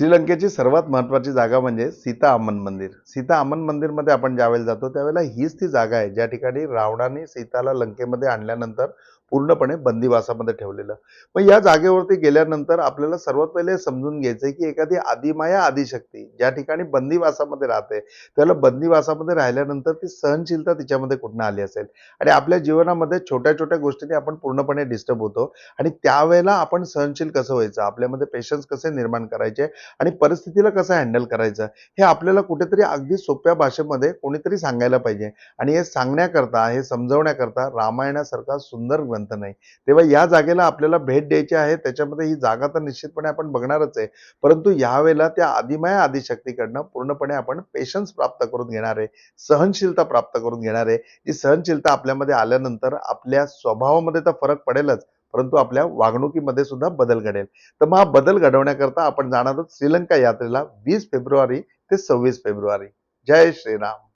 श्रीलंकेची सर्वात महत्वाची जागा म्हणजे सीता अमन मंदिर. सीता अमन मंदिरमध्ये आपण ज्यावेळेला जातो त्यावेळेला हीच ती जागा आहे. ज्या ठिकाणी रावणाने सीताला लंकेमध्ये आणल्यानंतर पूर्णपणे बंदिवासामध्ये ठेवलेलं. मग या जागेवरती गेल्यानंतर आपल्याला सर्वात पहिले समजून समजून आहे की एखादी आदिमाया आदिशक्ती ज्या ठिकाणी बंदिवासामध्ये राहते त्याला बंदिवासामध्ये राहिल्यानंतर ती सहनशीलता तिच्यामध्ये कुठनं आली असेल? आणि आपल्या जीवनामध्ये छोट्या छोट्या गोष्टीने आपण पूर्णपणे डिस्टर्ब होतो आणि त्यावेळेला आपण सहनशील कसं व्हायचं? आपल्यामध्ये पेशन्स कसे निर्माण करायचे आणि परिस्थितीला कसं हँडल करायचं? हे आपल्याला कुठेतरी अगदी सोप्या भाषेमध्ये कोणीतरी सांगायला पाहिजे. आणि हे सांगण्याकरता हे समजवण्याकरता रामायणासारखा सुंदर ग्रंथ नाही. तेव्हा या जागेला आपल्याला भेट द्यायची आहे त्याच्यामध्ये ही जागा तर निश्चितपणे आपण बघणारच आहे. परंतु यावेळेला त्या आदिमाय आदिशक्तीकडनं पूर्णपणे आपण पेशन्स प्राप्त करून घेणार आहे. सहनशीलता प्राप्त करून घेणार आहे. ही सहनशीलता आपल्यामध्ये आल्यानंतर आपल्या स्वभावामध्ये तर फरक पडेलच परंतु आपल्या वागणुकीमध्ये सुद्धा बदल घडेल. तर मग हा बदल घडवण्याकरता आपण जाणार आहोत श्रीलंका यात्रेला वीस फेब्रुवारी ते सव्वीस फेब्रुवारी. जय श्रीराम.